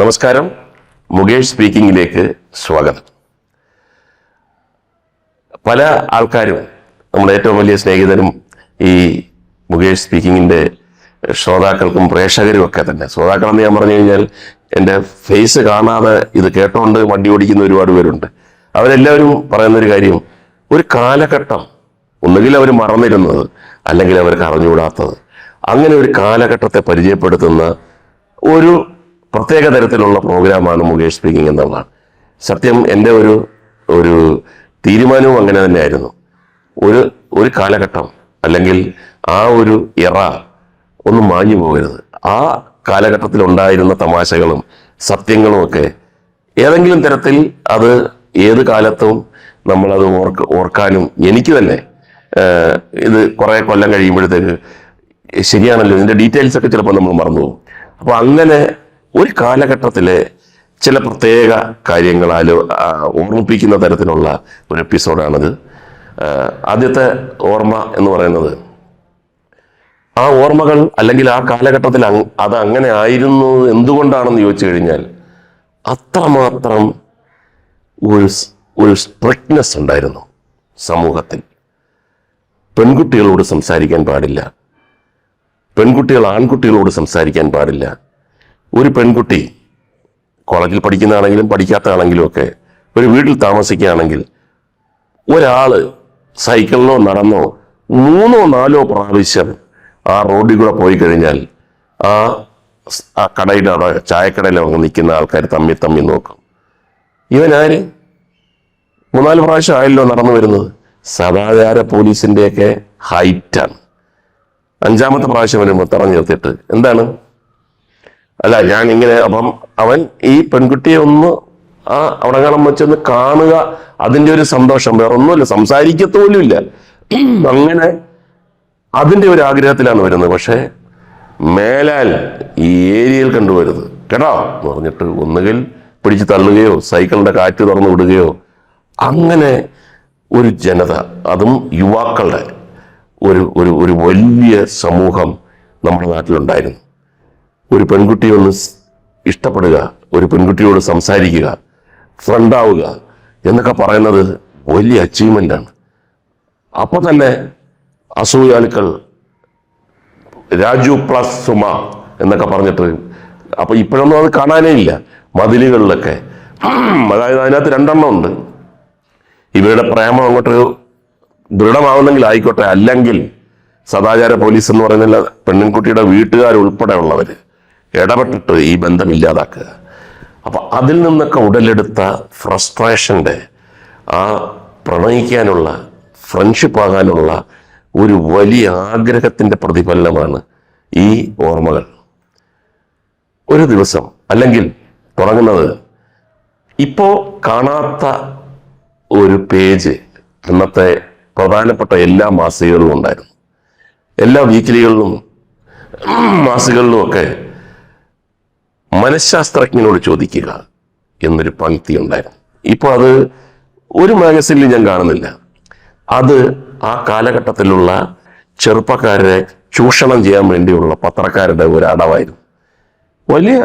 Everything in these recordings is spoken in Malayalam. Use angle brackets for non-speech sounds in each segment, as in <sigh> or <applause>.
നമസ്കാരം. മുകേഷ് സ്പീക്കിംഗിലേക്ക് സ്വാഗതം. പല ആൾക്കാരും നമ്മുടെ ഏറ്റവും വലിയ സ്നേഹിതരും ഈ മുകേഷ് സ്പീക്കിങ്ങിന്റെ ശ്രോതാക്കൾക്കും പ്രേക്ഷകരും ഒക്കെ തന്നെ. ശ്രോതാക്കളെന്ന് ഞാൻ പറഞ്ഞു കഴിഞ്ഞാൽ എന്റെ ഫേസ് കാണാതെ ഇത് കേട്ടോണ്ട് വണ്ടി ഓടിക്കുന്ന ഒരുപാട് പേരുണ്ട്. അവരെല്ലാവരും പറയുന്നൊരു കാര്യം ഒരു കാലഘട്ടം ഒന്നുകിൽ അവർ മറന്നിരുന്നത് അല്ലെങ്കിൽ അവർക്ക് അറിഞ്ഞുകൂടാത്തത്. അങ്ങനെ ഒരു കാലഘട്ടത്തെ പരിചയപ്പെടുത്തുന്ന ഒരു പ്രത്യേക തരത്തിലുള്ള പ്രോഗ്രാമാണ് മുകേഷ് സ്പീക്കിംഗ് എന്നുള്ളതാണ് സത്യം എന്റെ ഒരു ഒരു തീരുമാനവും അങ്ങനെ തന്നെയായിരുന്നു. ഒരു ഒരു കാലഘട്ടം അല്ലെങ്കിൽ ആ ഒരു ഇറ ഒന്ന് മാഞ്ഞു പോകരുത്. ആ കാലഘട്ടത്തിൽ ഉണ്ടായിരുന്ന തമാശകളും സത്യങ്ങളും ഒക്കെ ഏതെങ്കിലും തരത്തിൽ അത് ഏത് കാലത്തും നമ്മളത് ഓർക്ക് ഓർക്കാനും എനിക്ക് തന്നെ ഇത് കുറേ കൊല്ലം കഴിയുമ്പോഴത്തേക്ക് ശരിയാണല്ലോ ഇതിന്റെ ഡീറ്റെയിൽസ് ഒക്കെ ചിലപ്പോൾ നമ്മൾ മറന്നു പോകും. അപ്പൊ അങ്ങനെ ഒരു കാലഘട്ടത്തിലെ ചില പ്രത്യേക കാര്യങ്ങളാൽ ഓർമ്മിപ്പിക്കുന്ന തരത്തിലുള്ള ഒരു എപ്പിസോഡാണിത്. ആദ്യത്തെ ഓർമ്മ എന്ന് പറയുന്നത് ആ ഓർമ്മകൾ അല്ലെങ്കിൽ ആ കാലഘട്ടത്തിൽ അത് അങ്ങനെ ആയിരുന്നു എന്തുകൊണ്ടാണെന്ന് ചോദിച്ചു കഴിഞ്ഞാൽ അത്രമാത്രം ഒരു ഒരു സ്ട്രിക്ട്നെസ് ഉണ്ടായിരുന്നു സമൂഹത്തിൽ. പെൺകുട്ടികളോട് സംസാരിക്കാൻ പാടില്ല. പെൺകുട്ടികൾ ആൺകുട്ടികളോട് സംസാരിക്കാൻ പാടില്ല. ഒരു പെൺകുട്ടി കോളേജിൽ പഠിക്കുന്നതാണെങ്കിലും പഠിക്കാത്തതാണെങ്കിലും ഒക്കെ ഒരു വീട്ടിൽ താമസിക്കുകയാണെങ്കിൽ ഒരാൾ സൈക്കിളിലോ നടന്നോ മൂന്നോ നാലോ പ്രാവശ്യം ആ റോഡിൽ കൂടെ പോയി കഴിഞ്ഞാൽ ആ ആ കടയുടെ അവിടെ ചായക്കടയിൽ അങ്ങ് നിൽക്കുന്ന ആൾക്കാർ തമ്മി തമ്മി നോക്കും. ഇവനാര് മൂന്നാൽ പ്രാവശ്യം ആയല്ലോ നടന്നു വരുന്നത്. സദാചാര പോലീസിന്റെയൊക്കെ ഹൈറ്റാണ്. അഞ്ചാമത്തെ പ്രാവശ്യം വരുമ്പോൾ തറഞ്ഞു നിർത്തിയിട്ട് എന്താണ്? അല്ല ഞാൻ ഇങ്ങനെ അപ്പം അവൻ ഈ പെൺകുട്ടിയെ ഒന്ന് ആ അവിടെ കാണാൻ വെച്ചൊന്ന് കാണുക അതിന്റെ ഒരു സന്തോഷം. വേറെ ഒന്നുമില്ല സംസാരിക്കത്തോലുമില്ല അങ്ങനെ അതിന്റെ ഒരു ആഗ്രഹത്തിലാണ് വരുന്നത്. പക്ഷേ മേലാൽ ഈ ഏരിയയിൽ കണ്ടുവരുത് കേട്ടോ? എന്ന് പറഞ്ഞിട്ട് ഒന്നുകിൽ പിടിച്ച് തള്ളുകയോ സൈക്കിളിന്റെ കാറ്റ് തുറന്നു വിടുകയോ അങ്ങനെ ഒരു ജനത അതും യുവാക്കളുടെ ഒരു ഒരു ഒരു വലിയ സമൂഹം നമ്മുടെ നാട്ടിലുണ്ടായിരുന്നു. ഒരു പെൺകുട്ടിയെ ഒന്ന് ഇഷ്ടപ്പെടുക ഒരു പെൺകുട്ടിയോട് സംസാരിക്കുക ഫ്രണ്ടാവുക എന്നൊക്കെ പറയുന്നത് വലിയ അച്ചീവ്മെന്റാണ് ആണ്. അപ്പൊ തന്നെ അസൂയാലുക്കൾ രാജു പ്ലസ് സുമ എന്നൊക്കെ പറഞ്ഞിട്ട് അപ്പൊ ഇപ്പോഴൊന്നും അത് കാണാനേ ഇല്ല. മതിലുകളിലൊക്കെ. അതായത് അതിനകത്ത് രണ്ടെണ്ണം ഉണ്ട്. ഇവരുടെ പ്രേമം അങ്ങോട്ട് ദൃഢമാവുന്നെങ്കിൽ ആയിക്കോട്ടെ. അല്ലെങ്കിൽ സദാചാര പോലീസ് എന്ന് പറയുന്നില്ല പെൺകുട്ടിയുടെ വീട്ടുകാരുൾപ്പെടെ ഇടപെട്ടിട്ട് ഈ ബന്ധം ഇല്ലാതാക്കുക. അപ്പൊ അതിൽ നിന്നൊക്കെ ഉടലെടുത്ത ഫ്രസ്ട്രേഷന്റെ ആ പ്രണയിക്കാനുള്ള ഫ്രണ്ട്ഷിപ്പ് ആകാനുള്ള ഒരു വലിയ ആഗ്രഹത്തിന്റെ പ്രതിഫലനമാണ് ഈ ഓർമ്മകൾ. ഒരു ദിവസം അല്ലെങ്കിൽ തുടങ്ങുന്നത് ഇപ്പോ കാണാത്ത ഒരു പേജ് അന്നത്തെ പ്രധാനപ്പെട്ട എല്ലാ മാസികകളിലും ഉണ്ടായിരുന്നു. എല്ലാ വീക്കിലികളിലും മാസികകളിലും ഒക്കെ മനഃശാസ്ത്രജ്ഞനോട് ചോദിക്കുക എന്നൊരു പങ്ക്തി ഉണ്ടായിരുന്നു. ഇപ്പോൾ അത് ഒരു മാഗസിനിൽ ഞാൻ കാണുന്നില്ല. അത് ആ കാലഘട്ടത്തിലുള്ള ചെറുപ്പക്കാരെ ചൂഷണം ചെയ്യാൻ വേണ്ടിയുള്ള പത്രക്കാരുടെ ഒരു അടവായിരുന്നു. വലിയ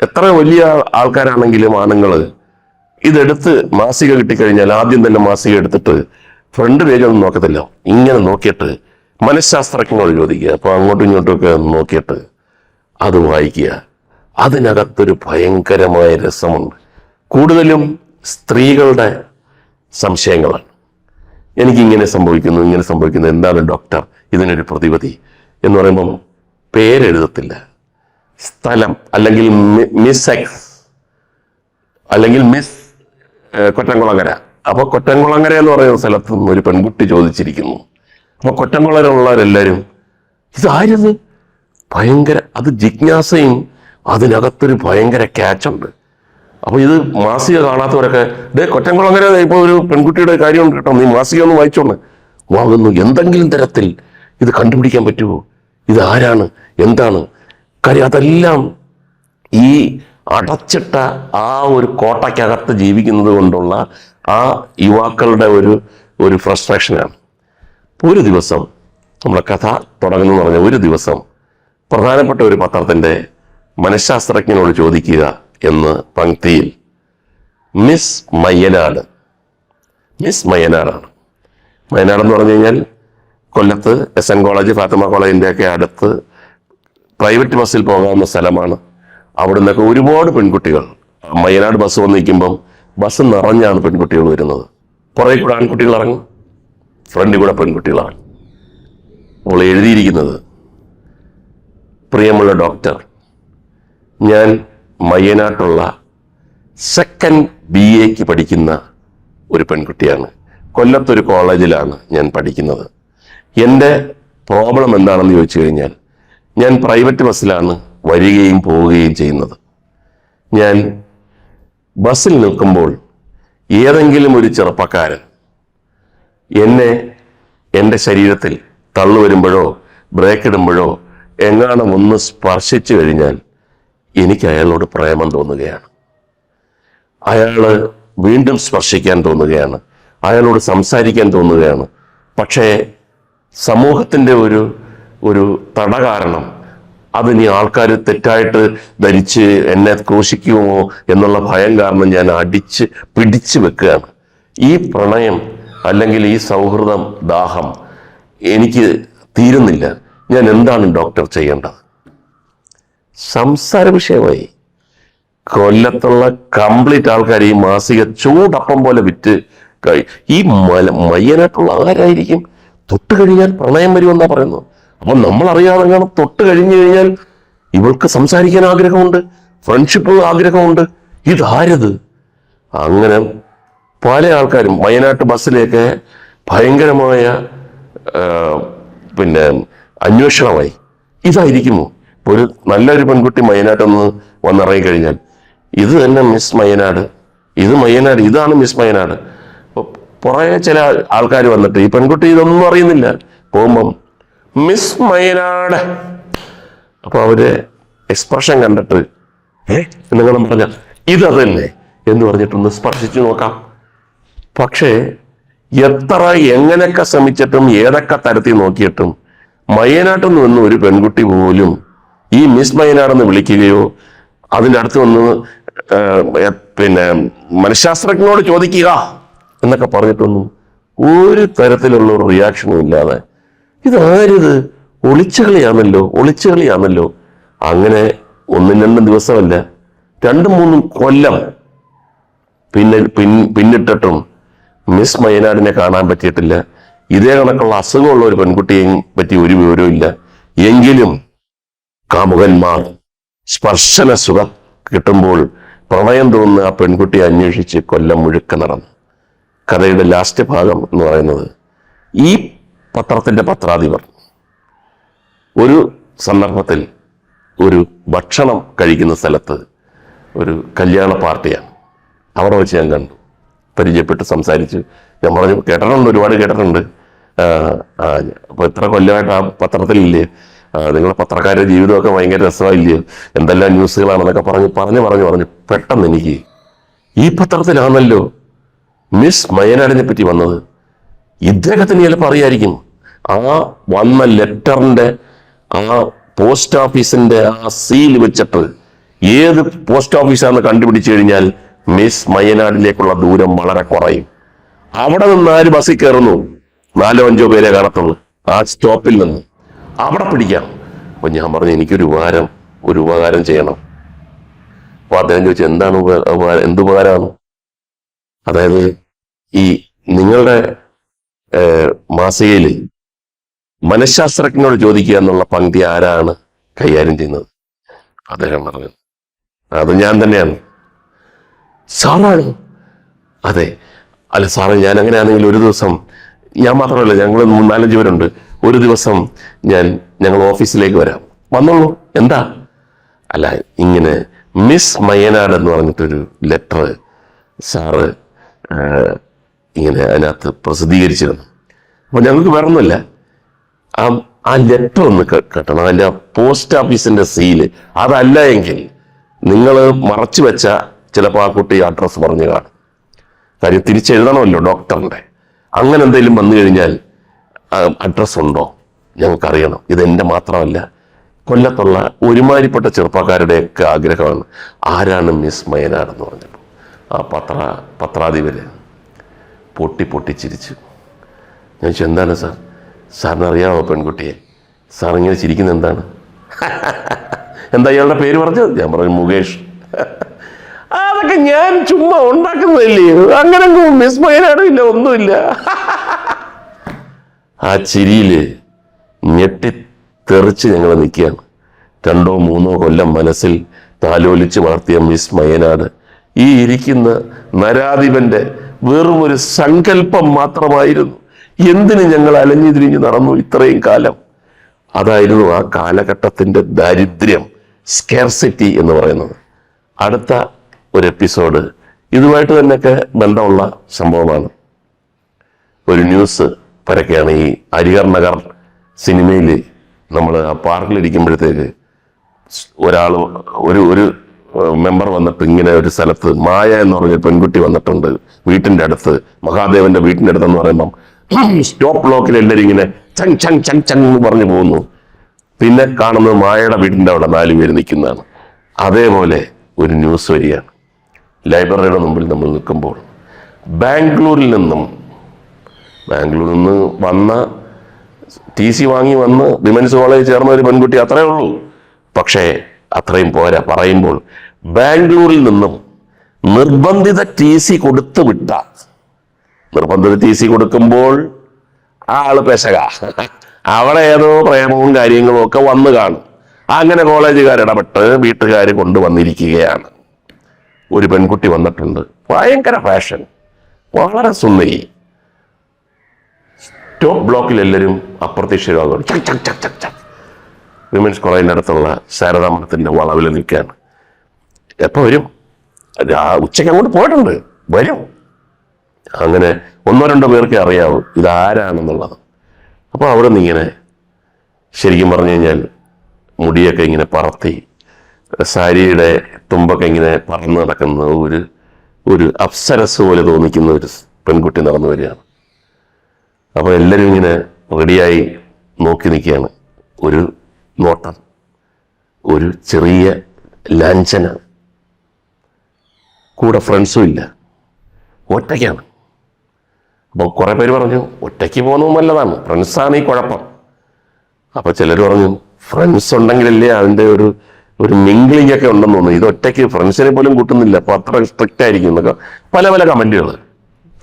എത്ര വലിയ ആൾക്കാരാണെങ്കിലും ആണുങ്ങൾ ഇതെടുത്ത് മാസിക കിട്ടിക്കഴിഞ്ഞാൽ ആദ്യം തന്നെ മാസിക എടുത്തിട്ട് ഫ്രണ്ട് പേജൊന്നും നോക്കത്തില്ല. ഇങ്ങനെ നോക്കിയിട്ട് മനഃശാസ്ത്രജ്ഞനോട് ചോദിക്കുക. അപ്പൊ അങ്ങോട്ടും ഇങ്ങോട്ടും ഒക്കെ നോക്കിയിട്ട് അത് വായിക്കുക. അതിനകത്തൊരു ഭയങ്കരമായ രസമുണ്ട്. കൂടുതലും സ്ത്രീകളുടെ സംശയങ്ങളാണ്. എനിക്കിങ്ങനെ സംഭവിക്കുന്നു ഇങ്ങനെ സംഭവിക്കുന്നു എന്താണ് ഡോക്ടർ ഇതിനൊരു പ്രതിവിധി എന്ന് പറയുമ്പം പേരെഴുതത്തില്ല. സ്ഥലം അല്ലെങ്കിൽ മിസ് എക്സ് അല്ലെങ്കിൽ മിസ് കൊറ്റംകുളങ്ങര. അപ്പോൾ കൊറ്റംകുളങ്ങര എന്ന് പറയുന്ന സ്ഥലത്ത് നിന്ന് ഒരു പെൺകുട്ടി ചോദിച്ചിരിക്കുന്നു. അപ്പോൾ കൊറ്റംകുളരുള്ളവരെല്ലാരും ഇതാരത് ഭയങ്കര അത് ജിജ്ഞാസയും അതിനകത്തൊരു ഭയങ്കര ക്യാച്ചുണ്ട് അപ്പൊ ഇത് മാസിക കാണാത്തവരൊക്കെ ഡേ കൊറ്റംകുളങ്ങര ഇപ്പൊ ഒരു പെൺകുട്ടിയുടെ കാര്യമുണ്ട് കേട്ടോ നീ മാസിക ഒന്ന് വായിച്ചോണ്ട് വാങ്ങുന്നു. എന്തെങ്കിലും തരത്തിൽ ഇത് കണ്ടുപിടിക്കാൻ പറ്റുമോ? ഇത് ആരാണ്? എന്താണ്? കാര്യം അതെല്ലാം ഈ അടച്ചിട്ട ആ ഒരു കോട്ടയ്ക്കകത്ത് ജീവിക്കുന്നത് കൊണ്ടുള്ള ആ യുവാക്കളുടെ ഒരു ഒരു ഫ്രസ്ട്രേഷനാണ് ഒരു ദിവസം നമ്മുടെ കഥ തുടങ്ങുന്നു പറഞ്ഞ ഒരു ദിവസം പ്രധാനപ്പെട്ട ഒരു പത്രത്തിന്റെ മനഃശാസ്ത്രജ്ഞനോട് ചോദിക്കുക എന്ന് പങ്ക്തിയിൽ മിസ് മയ്യനാട്. മിസ് മയ്യനാടാണ്. വയനാട് എന്ന് പറഞ്ഞു കഴിഞ്ഞാൽ കൊല്ലത്ത് എസ് എൻ കോളേജ് ഫാത്തിമ കോളേജിന്റെ ഒക്കെ അടുത്ത് പ്രൈവറ്റ് ബസ്സിൽ പോകാവുന്ന സ്ഥലമാണ്. അവിടെ നിന്നൊക്കെ ഒരുപാട് പെൺകുട്ടികൾ മയ്യനാട് ബസ് വന്ന് നിൽക്കുമ്പം ബസ് നിറഞ്ഞാണ് പെൺകുട്ടികൾ വരുന്നത്. പുറകെ കൂടെ ആൺകുട്ടികൾ ഇറങ്ങും ഫ്രണ്ടിൽ കൂടെ പെൺകുട്ടികളാണ്. അവൾ എഴുതിയിരിക്കുന്നത് പ്രിയമുള്ള ഡോക്ടർ ഞാൻ മയ്യനാട്ടുള്ള സെക്കൻഡ് ബി എക്ക് പഠിക്കുന്ന ഒരു പെൺകുട്ടിയാണ്. കൊല്ലത്തൊരു കോളേജിലാണ് ഞാൻ പഠിക്കുന്നത്. എന്റെ പ്രോബ്ലം എന്താണെന്ന് ചോദിച്ചു കഴിഞ്ഞാൽ ഞാൻ പ്രൈവറ്റ് ബസ്സിലാണ് വരികയും പോവുകയും ചെയ്യുന്നത്. ഞാൻ ബസ്സിൽ നിൽക്കുമ്പോൾ ഏതെങ്കിലും ഒരു ചെറുപ്പക്കാരൻ എന്നെ എന്റെ ശരീരത്തിൽ തള്ളു വരുമ്പോഴോ ബ്രേക്ക് ഇടുമ്പോഴോ എങ്ങാനും ഒന്ന് സ്പർശിച്ചു കഴിഞ്ഞാൽ എനിക്ക് അയാളോട് പ്രേമം തോന്നുകയാണ്. അയാൾ വീണ്ടും സ്പർശിക്കാൻ തോന്നുകയാണ്. അയാളോട് സംസാരിക്കാൻ തോന്നുകയാണ്. പക്ഷേ സമൂഹത്തിന്റെ ഒരു ഒരു തട കാരണം അതിനി ആൾക്കാർ തെറ്റായിട്ട് ധരിച്ച് എന്നെ ക്രൂശിക്കുമോ എന്നുള്ള ഭയം കാരണം ഞാൻ അടിച്ച് പിടിച്ചു വെക്കുകയാണ്. ഈ പ്രണയം അല്ലെങ്കിൽ ഈ സൗഹൃദം ദാഹം എനിക്ക് തീരുന്നില്ല. ഞാൻ എന്താണ് ഡോക്ടർ ചെയ്യേണ്ടത്? സംസാര വിഷയമായി. കൊല്ലത്തുള്ള കംപ്ലീറ്റ് ആൾക്കാർ ഈ മാസിക ചൂടപ്പം പോലെ വിറ്റ് കഴി- ഈ മല മയ്യനായിട്ടുള്ള ആരായിരിക്കും? തൊട്ട് കഴിഞ്ഞാൽ പ്രണയം വരുമെന്നാ പറയുന്നത്. അപ്പൊ നമ്മൾ അറിയാതെ കാണാം തൊട്ട് കഴിഞ്ഞു കഴിഞ്ഞാൽ ഇവൾക്ക് സംസാരിക്കാൻ ആഗ്രഹമുണ്ട് ഫ്രണ്ട്ഷിപ്പ് ആഗ്രഹമുണ്ട്. ഇതാരത്? അങ്ങനെ പല ആൾക്കാരും വയനാട്ട് ബസ്സിലേക്ക് ഭയങ്കരമായ പിന്നെ അന്വേഷണമായി. ഇതായിരിക്കുമോ? ഒരു നല്ലൊരു പെൺകുട്ടി മയനാട്ടൊന്ന് വന്നിറങ്ങി കഴിഞ്ഞാൽ ഇത് തന്നെ മിസ് മയനാട് ഇത് മയനാട് ഇതാണ് മിസ് മയനാട് അപ്പോൾ പുറകെ ചില ആൾക്കാർ വന്നിട്ട് ഈ പെൺകുട്ടി ഇതൊന്നും അറിയുന്നില്ല. പോകുമ്പം മിസ് മയനാട് അപ്പോൾ അവർ എക്സ്പ്രഷൻ കണ്ടിട്ട് ഏ നിങ്ങളും പറഞ്ഞ ഇതല്ലേ എന്ന് പറഞ്ഞിട്ടൊന്ന് സ്പർശിച്ചു നോക്കാം. പക്ഷേ എത്ര എങ്ങനെയൊക്കെ ശ്രമിച്ചിട്ടും ഏതൊക്കെ തരത്തിൽ നോക്കിയിട്ടും മയനാട്ടിൽ നിന്ന് ഒരു പെൺകുട്ടി പോലും ഈ മിസ് മൈനാർന്ന് വിളിക്കുകയോ അതിന്റെ അടുത്ത് വന്ന് പിന്നെ മനഃശാസ്ത്രജ്ഞനോട് ചോദിക്കുക എന്നൊക്കെ പറഞ്ഞിട്ടൊന്നും ഒരു തരത്തിലുള്ള ഒരു റിയാക്ഷനും ഇല്ലാതെ ഇതാരിത്? ഒളിച്ചുകളിയാണല്ലോ ഒളിച്ചുകളിയാണല്ലോ അങ്ങനെ ഒന്നും രണ്ടും ദിവസമല്ല രണ്ടും മൂന്നും കൊല്ലം പിന്നെ പിൻ പിന്നിട്ടിട്ടും മിസ് മയനാടിനെ കാണാൻ പറ്റിയിട്ടില്ല. ഇതേ കണക്കുള്ള അസുഖമുള്ള ഒരു പെൺകുട്ടിയെ പറ്റി ഒരു വിവരവും ഇല്ല. എങ്കിലും കാമുകന്മാർ സ്പർശന സുഖം കിട്ടുമ്പോൾ പ്രണയം തോന്നുന്ന ആ പെൺകുട്ടിയെ അന്വേഷിച്ച് കൊല്ലം മുഴുക്ക നടന്നു. കഥയുടെ ലാസ്റ്റ് ഭാഗം എന്ന് പറയുന്നത് ഈ പത്രത്തിന്റെ പത്രാധിപർ ഒരു സന്ദർഭത്തിൽ ഒരു ഭക്ഷണം കഴിക്കുന്ന സ്ഥലത്ത് ഒരു കല്യാണ പാർട്ടിയാണ്. അവിടെ വെച്ച് ഞാൻ കണ്ടു. പരിചയപ്പെട്ട് സംസാരിച്ചു ഞാൻ പറഞ്ഞു കേട്ടിട്ടുണ്ട് ഒരുപാട് കേട്ടിട്ടുണ്ട്. അപ്പോൾ ഇത്ര കൊല്ലമായിട്ട് ആ പത്രത്തിലില്ലേ? നിങ്ങളെ പത്രക്കാരുടെ ജീവിതമൊക്കെ ഭയങ്കര രസമായില്ലയോ എന്തെല്ലാം ന്യൂസുകളാണെന്നൊക്കെ പറഞ്ഞ് പറഞ്ഞ് പറഞ്ഞ് പറഞ്ഞ് പെട്ടെന്ന് എനിക്ക് ഈ പത്രത്തിലാണല്ലോ മിസ് മയനാടിനെ പറ്റി വന്നത്. ഇദ്ദേഹത്തിന് ചിലപ്പോൾ അറിയായിരിക്കും. ആ വന്ന ലെറ്ററിന്റെ ആ പോസ്റ്റ് ഓഫീസിന്റെ ആ സീൽ വെച്ചിട്ട് ഏത് പോസ്റ്റ് ഓഫീസാണെന്ന് കണ്ടുപിടിച്ചു കഴിഞ്ഞാൽ മിസ് മയനാടിലേക്കുള്ള ദൂരം വളരെ കുറയും. അവിടെ നിന്ന് ആര് ബസ്സിൽ കയറുന്നു? നാലോ അഞ്ചോ പേരെ കാണത്തുള്ളൂ. ആ സ്റ്റോപ്പിൽ നിന്ന്. അവിടെ പിടിക്കാം. അപ്പൊ ഞാൻ പറഞ്ഞു എനിക്കൊരു ഉപകാരം ഒരു ഉപകാരം ചെയ്യണം. അപ്പോൾ അദ്ദേഹം ചോദിച്ചു എന്താണ് ഉപ- ഉപകാരം? എന്ത് ഉപകാരമാണ്? അതായത് ഈ നിങ്ങളുടെ മാസികയിൽ മനഃശാസ്ത്രജ്ഞനോട് ചോദിക്കുക എന്നുള്ള പങ്ക്തി ആരാണ് കൈകാര്യം ചെയ്യുന്നത്? അദ്ദേഹം പറഞ്ഞു അത് ഞാൻ തന്നെയാണ്. സാറാണ്? അതെ. അല്ല സാറേ ഞാൻ അങ്ങനെയാണെങ്കിൽ ഒരു ദിവസം ഞാൻ മാത്രമല്ല ഞങ്ങൾ മൂന്നാലഞ്ച് പേരുണ്ട്. ഒരു ദിവസം ഞാൻ ഞങ്ങൾ ഓഫീസിലേക്ക് വരാം. വന്നോളൂ. എന്താ? അല്ല ഇങ്ങനെ മിസ് മയനാട് എന്ന് പറഞ്ഞിട്ടൊരു ലെറ്റർ സാറ് ഇങ്ങനെ അതിനകത്ത് പ്രസിദ്ധീകരിച്ചിരുന്നു. അപ്പോൾ ഞങ്ങൾക്ക് വേറെ ഒന്നുമില്ല ആ ആ ലെറ്റർ ഒന്ന് കെട്ടണം. അതിന്റെ പോസ്റ്റ് ഓഫീസിന്റെ സീൽ അതല്ല എങ്കിൽ നിങ്ങൾ മറച്ചു വെച്ച ചിലപ്പോൾ ആ കുട്ടി അഡ്രസ്സ് പറഞ്ഞു കാണും. കാര്യം തിരിച്ചെഴുതണമല്ലോ ഡോക്ടറിന്റെ അങ്ങനെ എന്തെങ്കിലും വന്നു കഴിഞ്ഞാൽ അഡ്രസ്സ് ഉണ്ടോ? ഞങ്ങൾക്കറിയണം. ഇതെന്റെ മാത്രമല്ല കൊല്ലത്തുള്ള ഒരുമാതിരിപ്പെട്ട ചെറുപ്പക്കാരുടെയൊക്കെ ആഗ്രഹമാണ്. ആരാണ് മിസ് മയനാട് പറഞ്ഞപ്പോൾ. ആ പത്ര പത്രാധിപര് പൊട്ടി പൊട്ടി ചിരിച്ചു. ഞാൻ ചോദിച്ചു എന്താണ് സാർ? സാറിന് അറിയാമോ പെൺകുട്ടിയെ? സാർ ഇങ്ങനെ എന്താണ്? <laughs> എന്താ ഇയാളുടെ പേര് പറഞ്ഞത്? ഞാൻ പറഞ്ഞു മുകേഷ്. <laughs> അതൊക്കെ ഞാൻ ചുമ്മാ ഉണ്ടാക്കുന്നതല്ലേ? അങ്ങനെ മിസ് മയനാടും ഇല്ല ഒന്നുമില്ല. <laughs> ആ ചിരിയിൽ ഞെട്ടിത്തെറിച്ച് ഞങ്ങൾ നിൽക്കുകയാണ്. രണ്ടോ മൂന്നോ കൊല്ലം മനസ്സിൽ താലോലിച്ച് വളർത്തിയ മിസ് മയനാട്. ഈ ഇരിക്കുന്ന നരാധിപന്റെ വെറും ഒരു സങ്കല്പം മാത്രമായിരുന്നു. എന്തിന് ഞങ്ങൾ അലഞ്ഞു തിരിഞ്ഞ് നടന്നു ഇത്രയും കാലം? അതായിരുന്നു ആ കാലഘട്ടത്തിന്റെ ദാരിദ്ര്യം സ്കേർസിറ്റി എന്ന് പറയുന്നത്. അടുത്ത ഒരു എപ്പിസോഡ്. ഇതുമായിട്ട് തന്നെയൊക്കെ ബന്ധമുള്ള സംഭവമാണ്. ഒരു ന്യൂസ് പരക്കെയാണ് ഈ ഹരിഹർ നഗർ സിനിമയിൽ നമ്മൾ ആ പാർക്കിലിരിക്കുമ്പോഴത്തേക്ക് ഒരാൾ ഒരു ഒരു മെമ്പർ വന്നിട്ട് ഇങ്ങനെ ഒരു സ്ഥലത്ത് മായ എന്ന് പറഞ്ഞ പെൺകുട്ടി വന്നിട്ടുണ്ട് വീട്ടിന്റെ അടുത്ത്. മഹാദേവന്റെ വീട്ടിന്റെ അടുത്തെന്ന് പറയുമ്പം സ്റ്റോപ്പ് ബ്ലോക്കിൽ എല്ലാവരും ഇങ്ങനെ ചങ് ചങ് ചങ് ചങ് എന്ന് പറഞ്ഞു പോകുന്നു. പിന്നെ കാണുന്നത് മായയുടെ വീടിന്റെ അവിടെ നാല് പേര് നിൽക്കുന്നതാണ്. അതേപോലെ ഒരു ന്യൂസ് വരികയാണ്. ലൈബ്രറിയുടെ മുമ്പിൽ നമ്മൾ നിൽക്കുമ്പോൾ ബാംഗ്ലൂരിൽ നിന്നും ബാംഗ്ലൂരിൽ നിന്ന് വന്ന ടി സി വാങ്ങി വന്ന് വിമൻസ് കോളേജ് ചേർന്ന ഒരു പെൺകുട്ടി അത്രേ ഉള്ളൂ. പക്ഷേ അത്രയും പോരാ. പറയുമ്പോൾ ബാംഗ്ലൂരിൽ നിന്നും നിർബന്ധിത ടി സി കൊടുത്തു വിട്ട. നിർബന്ധിത ടി സി കൊടുക്കുമ്പോൾ ആ ആൾ പെശക. അവിടെ ഏതോ പ്രേമവും കാര്യങ്ങളും ഒക്കെ വന്നു കാണും. അങ്ങനെ കോളേജുകാർ ഇടപെട്ട് വീട്ടുകാർ കൊണ്ടുവന്നിരിക്കുകയാണ്. ഒരു പെൺകുട്ടി വന്നിട്ടുണ്ട്. ഭയങ്കര ഫാഷൻ വളരെ സുന്ദരി. ടോപ്പ് ബ്ലോക്കിൽ എല്ലാവരും അപ്രത്യക്ഷരാകും ചക് ചക് ചക് ചക് ചക്. വിമൻസ് കോളേജിന്റെ അടുത്തുള്ള ശാരദാമഠത്തിന്റെ വളവിൽ നിൽക്കുകയാണ്. എപ്പോൾ വരും? ഉച്ചയ്ക്ക് അങ്ങോട്ട് പോയിട്ടുണ്ട്. വരും. അങ്ങനെ ഒന്നോ രണ്ടോ പേർക്കേ അറിയാവൂ ഇതാരാണെന്നുള്ളത്. അപ്പോൾ അവിടെ നിന്ന് ഇങ്ങനെ ശരിക്കും പറഞ്ഞു കഴിഞ്ഞാൽ മുടിയൊക്കെ ഇങ്ങനെ പറത്തി സാരിയുടെ തുമ്പൊക്കെ ഇങ്ങനെ പറന്ന് നടക്കുന്ന ഒരു ഒരു അപ്സരസ് പോലെ തോന്നിക്കുന്ന ഒരു പെൺകുട്ടി നടന്നു വരികയാണ്. അപ്പോൾ എല്ലാവരും ഇങ്ങനെ റെഡിയായി നോക്കി നിൽക്കുകയാണ്. ഒരു നോട്ടം ഒരു ചെറിയ ലാഞ്ചന. കൂടെ ഫ്രണ്ട്സും ഇല്ല. ഒറ്റയ്ക്കാണ്. അപ്പോൾ കുറേ പേര് പറഞ്ഞു ഒറ്റയ്ക്ക് പോകുന്നത് നല്ലതാണ്. ഫ്രണ്ട്സാണ് ഈ കുഴപ്പം. അപ്പോൾ ചിലർ പറഞ്ഞു ഫ്രണ്ട്സ് ഉണ്ടെങ്കിലല്ലേ അതിന്റെ ഒരു ഒരു മിംഗ്ലിംഗ് ഒക്കെ ഉണ്ടെന്ന് തോന്നുന്നു. ഇത് ഒറ്റയ്ക്ക് ഫ്രണ്ട്സിനെ പോലും കൂട്ടുന്നില്ല. അപ്പോൾ അത്ര സ്ട്രിക്റ്റ് ആയിരിക്കും എന്നൊക്കെ പല പല കമന്റുകൾ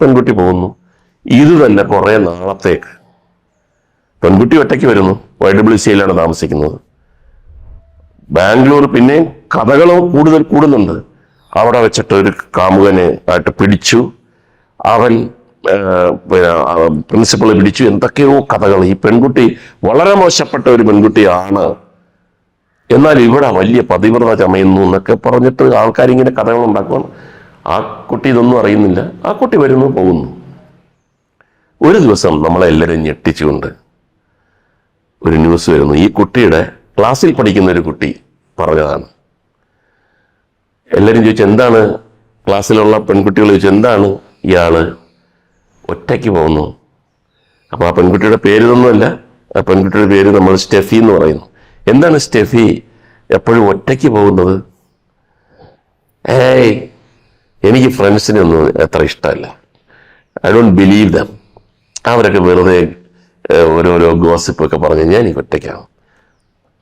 പെൺകുട്ടി പോകുന്നു. ഇത് തന്നെ കുറേ നാളത്തേക്ക്. പെൺകുട്ടി ഒറ്റയ്ക്ക് വരുന്നു. വൈ ഡബ്ല്യു സിയിലാണ് താമസിക്കുന്നത്. ബാംഗ്ലൂർ പിന്നെയും കഥകൾ കൂടുതൽ കൂടുന്നുണ്ട്. അവിടെ വെച്ചിട്ട് ഒരു കാമുകനെ ആയിട്ട് പിടിച്ചു. അവൻ പിന്നെ പ്രിൻസിപ്പളെ പിടിച്ചു. എന്തൊക്കെയോ കഥകൾ ഈ പെൺകുട്ടി വളരെ മോശപ്പെട്ട ഒരു പെൺകുട്ടിയാണ്. എന്നാൽ ഇവിടെ വലിയ പതിവ്രത ചമയുന്നു എന്നൊക്കെ പറഞ്ഞിട്ട് ആൾക്കാരിങ്ങനെ കഥകൾ ഉണ്ടാക്കുവാൻ ആ കുട്ടി ഇതൊന്നും അറിയുന്നില്ല. ആ കുട്ടി വരുന്നു പോകുന്നു. ഒരു ദിവസം നമ്മളെല്ലാവരും ഞെട്ടിച്ചുകൊണ്ട് ഒരു ന്യൂസ് വരുന്നു. ഈ കുട്ടിയുടെ ക്ലാസ്സിൽ പഠിക്കുന്ന ഒരു കുട്ടി പറഞ്ഞതാണ്. എല്ലാവരും ചോദിച്ചു എന്താണ്? ക്ലാസ്സിലുള്ള പെൺകുട്ടികൾ ചോദിച്ചു എന്താണ്? ഇയാൾ ഒറ്റയ്ക്ക് പോകുന്നു. അപ്പോൾ ആ പെൺകുട്ടിയുടെ പേര് ഇതൊന്നുമല്ല ആ പെൺകുട്ടിയുടെ പേര് നമ്മൾ സ്റ്റെഫി എന്ന് പറയുന്നു. എന്താണ് സ്റ്റെഫി? എപ്പോഴും ഒറ്റയ്ക്ക് പോകുന്നത്? ഏയ് എനിക്ക് ഫ്രണ്ട്സിനെ ഒന്നും അത്ര ഇഷ്ടമല്ല. ഐ ഡോണ്ട് ബിലീവ് ദം അവരൊക്കെ വെറുതെ ഓരോരോ ഗോസിപ്പ് ഒക്കെ പറഞ്ഞു ഞാൻ എനിക്ക് ഒറ്റയ്ക്കാണ്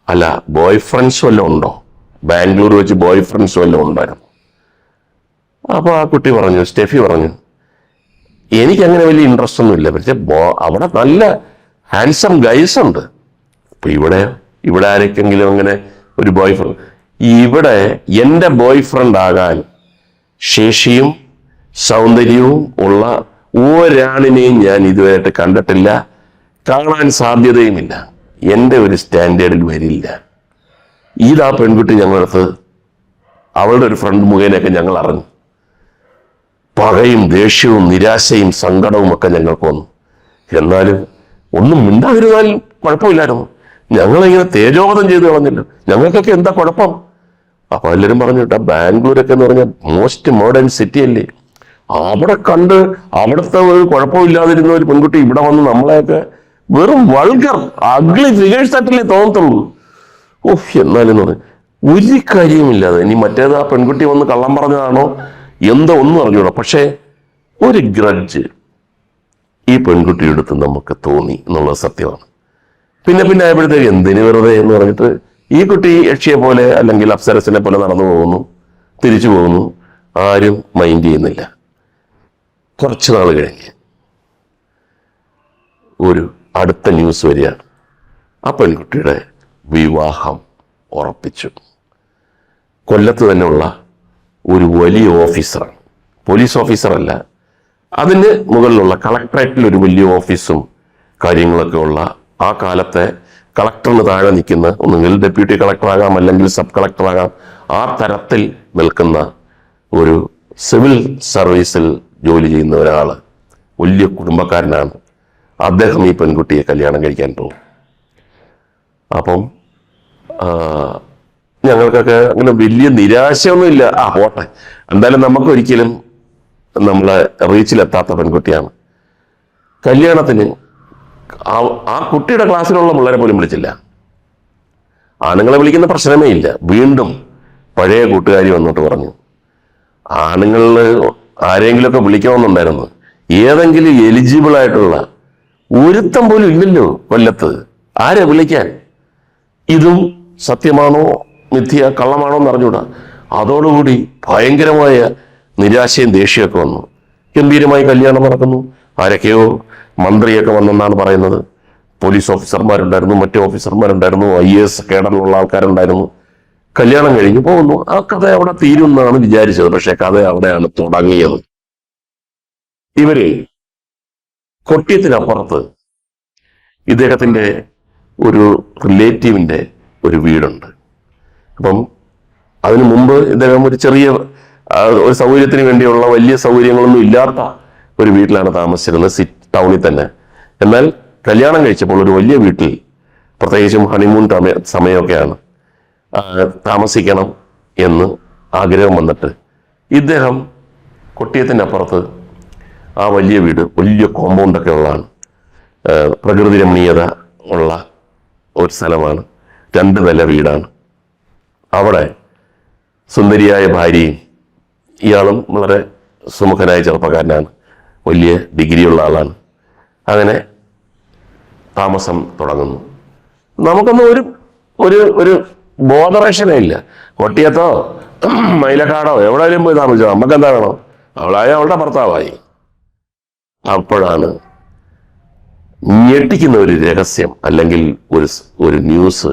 അല്ല ബോയ് ഫ്രണ്ട്സ് വല്ലതും ഉണ്ടോ? ബാംഗ്ലൂർ വെച്ച് ബോയ് ഫ്രണ്ട്സ് വല്ലതും ഉണ്ടായിരുന്നു. അപ്പോൾ ആ കുട്ടി പറഞ്ഞു സ്റ്റെഫി പറഞ്ഞു എനിക്കങ്ങനെ വലിയ ഇൻട്രസ്റ്റ് ഒന്നും ഇല്ല. പക്ഷേ ബോ- അവിടെ നല്ല ഹാൻസം ഗൈസ് ഉണ്ട്. അപ്പോൾ ഇവിടെ ഇവിടെ ആരൊക്കെങ്കിലും അങ്ങനെ ഒരു ബോയ് ഫ്രണ്ട് ഇവിടെ എന്റെ ബോയ് ഫ്രണ്ട് ആകാൻ ശേഷിയും സൗന്ദര്യവും ഉള്ള ഒരാണിനെയും ഞാൻ ഇതുവരെയായിട്ട് കണ്ടിട്ടില്ല. കാണാൻ സാധ്യതയുമില്ല. എന്റെ ഒരു സ്റ്റാൻഡേർഡിൽ വരില്ല. ഇതാ പെൺകുട്ടി ഞങ്ങളടുത്ത് അവളുടെ ഒരു ഫ്രണ്ട് മുഖേനയൊക്കെ ഞങ്ങൾ അറിഞ്ഞു. പകയും ദേഷ്യവും നിരാശയും സങ്കടവും ഒക്കെ ഞങ്ങൾക്ക് വന്നു. എന്നാലും ഒന്നും മിണ്ടാതിരുന്നാൽ കുഴപ്പമില്ലായിരുന്നു. ഞങ്ങളിങ്ങനെ തേജോഗതം ചെയ്ത് കളഞ്ഞില്ല. ഞങ്ങൾക്കൊക്കെ എന്താ കുഴപ്പം? അപ്പൊ എല്ലാവരും പറഞ്ഞു കേട്ടാ ബാംഗ്ലൂരൊക്കെ എന്ന് പറഞ്ഞാൽ മോസ്റ്റ് മോഡേൺ സിറ്റി അല്ലേ? അവിടെ കണ്ട് അവിടുത്തെ ഒരു കുഴപ്പമില്ലാതിരുന്ന ഒരു പെൺകുട്ടി ഇവിടെ വന്ന് നമ്മളെയൊക്കെ വെറും വൾഗർ അഗ്ലി ഫിഗേഴ്സ് ആയിട്ടല്ലേ തോന്നത്തുള്ളൂ. ഓഹ് എന്നാലും ഒരു കാര്യമില്ലാതെ ഇനി മറ്റേത് ആ പെൺകുട്ടി വന്ന് കള്ളം പറഞ്ഞതാണോ? എന്തോ ഒന്നും അറിഞ്ഞൂടാ. പക്ഷേ ഒരു ഗ്രഡ്ജ് ഈ പെൺകുട്ടിയുടെ അടുത്ത് നമുക്ക് തോന്നി എന്നുള്ളത് സത്യമാണ്. പിന്നെ പിന്നെ ആയപ്പോഴത്തേക്ക് എന്തിനു വെറുതെ എന്ന് പറഞ്ഞിട്ട് ഈ കുട്ടി യക്ഷിയെ പോലെ അല്ലെങ്കിൽ അപ്സരസിനെ പോലെ നടന്നു പോകുന്നു തിരിച്ചു പോകുന്നു ആരും മൈൻഡ് ചെയ്യുന്നില്ല. കുറച്ച് നാൾ കഴിഞ്ഞ്. ഒരു അടുത്ത ന്യൂസ് വരികയാണ്. ആ പെൺകുട്ടിയുടെ വിവാഹം ഉറപ്പിച്ചു. കൊല്ലത്ത് തന്നെയുള്ള ഒരു വലിയ ഓഫീസറാണ്. പോലീസ് ഓഫീസറല്ല. അതിന് മുകളിലുള്ള കളക്ടറേറ്റിൽ ഒരു വലിയ ഓഫീസും കാര്യങ്ങളൊക്കെ ഉള്ള ആ കാലത്തെ കളക്ടറിന് താഴെ നിൽക്കുന്ന ഒന്നുകിൽ ഡെപ്യൂട്ടി കളക്ടറാകാം അല്ലെങ്കിൽ സബ് കളക്ടറാകാം ആ തരത്തിൽ നിൽക്കുന്ന ഒരു സിവിൽ സർവീസിൽ ജോലി ചെയ്യുന്ന ഒരാൾ വലിയ കുടുംബക്കാരനാണ്. അദ്ദേഹം ഈ പെൺകുട്ടിയെ കല്യാണം കഴിക്കാൻ പോകും. അപ്പം ഞങ്ങൾക്കൊക്കെ അങ്ങനെ വലിയ നിരാശയൊന്നുമില്ല. ആ പോട്ടെ. എന്തായാലും നമുക്കൊരിക്കലും നമ്മളെ റീച്ചിലെത്താത്ത പെൺകുട്ടിയാണ്. കല്യാണത്തിന് ആ കുട്ടിയുടെ ക്ലാസ്സിലുള്ള പിള്ളേരെ പോലും വിളിച്ചില്ല. ആണുങ്ങളെ വിളിക്കുന്ന പ്രശ്നമേ ഇല്ല. വീണ്ടും പഴയ കൂട്ടുകാരി വന്നിട്ട് പറഞ്ഞു. ആണുങ്ങളിൽ ആരെങ്കിലുമൊക്കെ വിളിക്കണമെന്നുണ്ടായിരുന്നു. ഏതെങ്കിലും എലിജിബിൾ ആയിട്ടുള്ള ഒരുത്തം പോലും ഇല്ലല്ലോ കൊല്ലത്ത്. ആരെ വിളിക്കാൻ? ഇതും സത്യമാണോ? മിഥ്യ കള്ളമാണോ എന്ന് അറിഞ്ഞൂടാ അതോടുകൂടി ഭയങ്കരമായ നിരാശയും ദേഷ്യമൊക്കെ വന്നു. ഗംഭീരമായി കല്യാണം നടക്കുന്നു. ആരൊക്കെയോ മന്ത്രിയൊക്കെ വന്നെന്നാണ് പറയുന്നത്. പോലീസ് ഓഫീസർമാരുണ്ടായിരുന്നു മറ്റു ഓഫീസർമാരുണ്ടായിരുന്നു ഐ എസ് കേഡറിലുള്ള ആൾക്കാരുണ്ടായിരുന്നു. കല്യാണം കഴിഞ്ഞു പോകുന്നു. ആ കഥ അവിടെ തീരുമെന്നാണ് വിചാരിച്ചത്. പക്ഷെ കഥ അവിടെയാണ് തുടങ്ങിയത്. ഇവർ കൊട്ടിയത്തിനപ്പുറത്ത് ഇദ്ദേഹത്തിന്റെ ഒരു റിലേറ്റീവിന്റെ ഒരു വീടുണ്ട്. അപ്പം അതിനു മുമ്പ് ഇദ്ദേഹം ഒരു ചെറിയ ഒരു സൗകര്യത്തിന് വേണ്ടിയുള്ള വലിയ സൗകര്യങ്ങളൊന്നും ഇല്ലാത്ത ഒരു വീട്ടിലാണ് താമസിച്ചിരുന്നത് സി ടൗണിൽ തന്നെ. എന്നാൽ കല്യാണം കഴിച്ചപ്പോൾ ഒരു വലിയ വീട്ടിൽ പ്രത്യേകിച്ചും ഹണിമൂൺ സമയ- സമയമൊക്കെയാണ് താമസിക്കണം എന്ന് ആഗ്രഹം വന്നിട്ട് ഇദ്ദേഹം കൊട്ടിയത്തിന്റെ അപ്പുറത്ത് ആ വലിയ വീട് വലിയ കോമ്പൗണ്ടൊക്കെ ഉള്ളതാണ് പ്രകൃതി രമണീയത ഉള്ള ഒരു സ്ഥലമാണ്. രണ്ട് നില വീടാണ്. അവിടെ സുന്ദരിയായ ഭാര്യയും ഇയാളും വളരെ സുമുഖനായ ചെറുപ്പക്കാരനാണ്. വലിയ ഡിഗ്രിയുള്ള ആളാണ്. അങ്ങനെ താമസം തുടങ്ങുന്നു. നമുക്കൊന്നും ഒരു ഒരു ഒരു ബോധറേഷനേ ഇല്ല കൊട്ടിയത്തോ മൈലക്കാടോ എവിടെയെങ്കിലും പോയി താമസിച്ചോ നമുക്ക് എന്താ വേണം? അവളായ അവളുടെ ഭർത്താവായി. അപ്പോഴാണ് ഞെട്ടിക്കുന്ന ഒരു രഹസ്യം അല്ലെങ്കിൽ ഒരു ഒരു ന്യൂസ്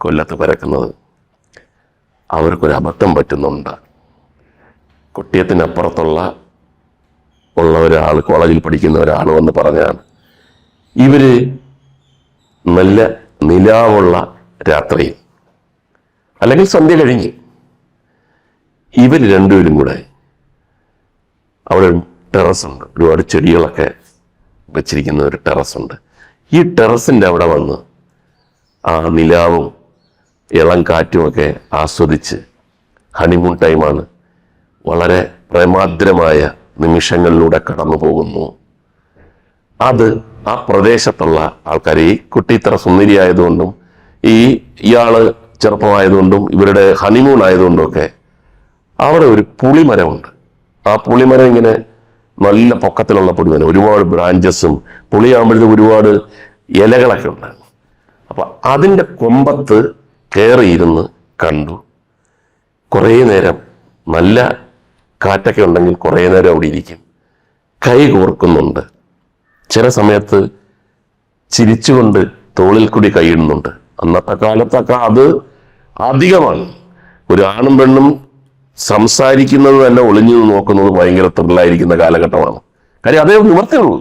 കൊല്ലത്ത് പരക്കുന്നത്. അവർക്കൊരു അബദ്ധം പറ്റുന്നുണ്ട്. കുട്ടിയത്തിനപ്പുറത്തുള്ള ഉള്ള ഒരാൾ കോളേജിൽ പഠിക്കുന്ന ഒരാൾ വന്ന് പറഞ്ഞാണ് ഇവർ നല്ല നിലാവുള്ള രാത്രിയിൽ അല്ലെങ്കിൽ സന്ധ്യ കഴിഞ്ഞ് ഇവർ രണ്ടുപേരും കൂടെ അവിടെ ടെറസ് ഉണ്ട് ഒരുപാട് ചെടികളൊക്കെ വെച്ചിരിക്കുന്ന ഒരു ടെറസ് ഉണ്ട് ഈ ടെറസിന്റെ അവിടെ വന്ന് ആ നിലാവും ഇളം കാറ്റുമൊക്കെ ആസ്വദിച്ച് ഹണിമൂൺ ടൈമാണ് വളരെ പ്രേമാദ്രമായ നിമിഷങ്ങളിലൂടെ കടന്നു പോകുന്നു. അത് ആ പ്രദേശത്തുള്ള ആൾക്കാർ ഈ കുട്ടി ഇത്ര സുന്ദരിയായതുകൊണ്ടും ഈ ഇയാൾ ചെറുപ്പമായതുകൊണ്ടും ഇവരുടെ ഹണിമൂൺ ആയതുകൊണ്ടും ഒക്കെ അവിടെ ഒരു പുളിമരമുണ്ട്. ആ പുളിമരം ഇങ്ങനെ നല്ല പൊക്കത്തിലുള്ള പുളിമരം. ഒരുപാട് ബ്രാഞ്ചസും പുളിയാകുമ്പോഴത്തേക്ക് ഒരുപാട് ഇലകളൊക്കെ ഉണ്ടായിരുന്നു അപ്പൊ അതിന്റെ കൊമ്പത്ത് കയറിയിരുന്ന് കണ്ടു. കുറേ നേരം നല്ല കാറ്റൊക്കെ ഉണ്ടെങ്കിൽ കുറേ നേരം അവിടെ ഇരിക്കും. കൈ കോർക്കുന്നുണ്ട്. ചില സമയത്ത് ചിരിച്ചുകൊണ്ട് തോളിൽ കൂടി കൈയിടുന്നുണ്ട് അന്നത്തെ കാലത്തൊക്കെ അത് അധികമാണ്. ഒരു ആണും പെണ്ണും സംസാരിക്കുന്നത് തന്നെ ഒളിഞ്ഞു നോക്കുന്നത് ഭയങ്കര ത്രില്ലായിരിക്കുന്ന കാലഘട്ടമാണ്. കാര്യം അതേ നിവർത്തിയുള്ളൂ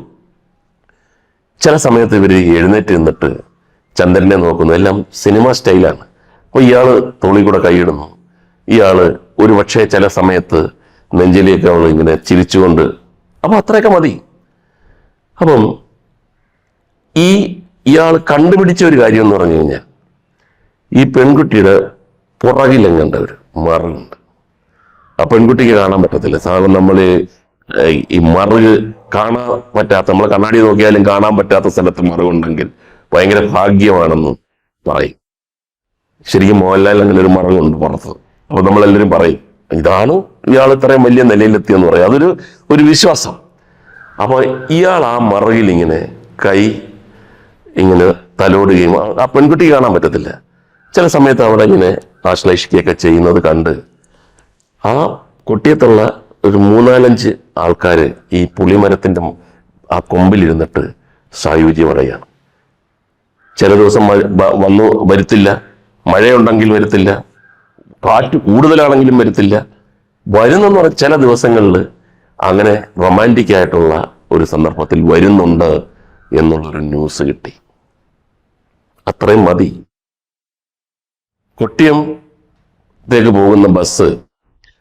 ചില സമയത്ത് ഇവർ എഴുന്നേറ്റ് നിന്നിട്ട് ചന്ദ്രനെ നോക്കുന്നു. എല്ലാം സിനിമ സ്റ്റൈലാണ്. അപ്പോൾ ഇയാൾ തോളി കൂടെ കൈയിടുന്നു. ഇയാൾ ഒരു പക്ഷേ ചില സമയത്ത് നെഞ്ചിലേക്ക് അവൾ ഇങ്ങനെ ചിരിച്ചുകൊണ്ട് അപ്പോൾ അത്രയൊക്കെ മതി. അപ്പം ഈ ഇയാൾ കണ്ടുപിടിച്ച ഒരു കാര്യം എന്ന് പറഞ്ഞു കഴിഞ്ഞാൽ ഈ പെൺകുട്ടിയുടെ പുറകിലെങ്ങണ്ട ഒരു മറുണ്ട്. ആ പെൺകുട്ടിക്ക് കാണാൻ പറ്റത്തില്ല. സാധാരണ നമ്മൾ ഈ മറുക് കാണാൻ പറ്റാത്ത നമ്മൾ കണ്ണാടി നോക്കിയാലും കാണാൻ പറ്റാത്ത സ്ഥലത്ത് മറുകുണ്ടെങ്കിൽ ഭയങ്കര ഭാഗ്യമാണെന്ന് പറയും. ശരിക്കും മോഹൻലാൽ അങ്ങനെ ഒരു മറുകുണ്ട് പുറത്ത്. അപ്പൊ നമ്മളെല്ലാവരും പറയും ഇതാണ് ഇയാൾ ഇത്രയും വലിയ നിലയിലെത്തിയെന്ന് പറയും. അതൊരു ഒരു വിശ്വാസം. അപ്പൊ ഇയാൾ ആ മറകിൽ ഇങ്ങനെ കൈ ഇങ്ങനെ തലോടുകയും ആ- പെൺകുട്ടി കാണാൻ പറ്റത്തില്ല. ചില സമയത്ത് അവിടെ ഇങ്ങനെ ആശ്ലേഷിക്കുകയൊക്കെ ചെയ്യുന്നത് കണ്ട് ആ കൊട്ടിയത്തുള്ള ഒരു മൂന്നാലഞ്ച് ആൾക്കാർ ഈ പുളിമരത്തിന്റെ ആ കൊമ്പിലിരുന്നിട്ട് സായുജ്യ പറയുകയാണ്. ചില ദിവസം മഴ വന്നു വരുത്തില്ല. മഴയുണ്ടെങ്കിൽ വരുത്തില്ല. കാറ്റ് കൂടുതലാണെങ്കിലും വരുത്തില്ല. വരുന്നെന്ന് പറഞ്ഞ ചില ദിവസങ്ങളിൽ അങ്ങനെ റൊമാന്റിക് ആയിട്ടുള്ള ഒരു സന്ദർഭത്തിൽ വരുന്നുണ്ട് എന്നുള്ളൊരു ന്യൂസ് കിട്ടി. അത്രയും മതി. കൊട്ടിയത്തേക്ക് പോകുന്ന ബസ്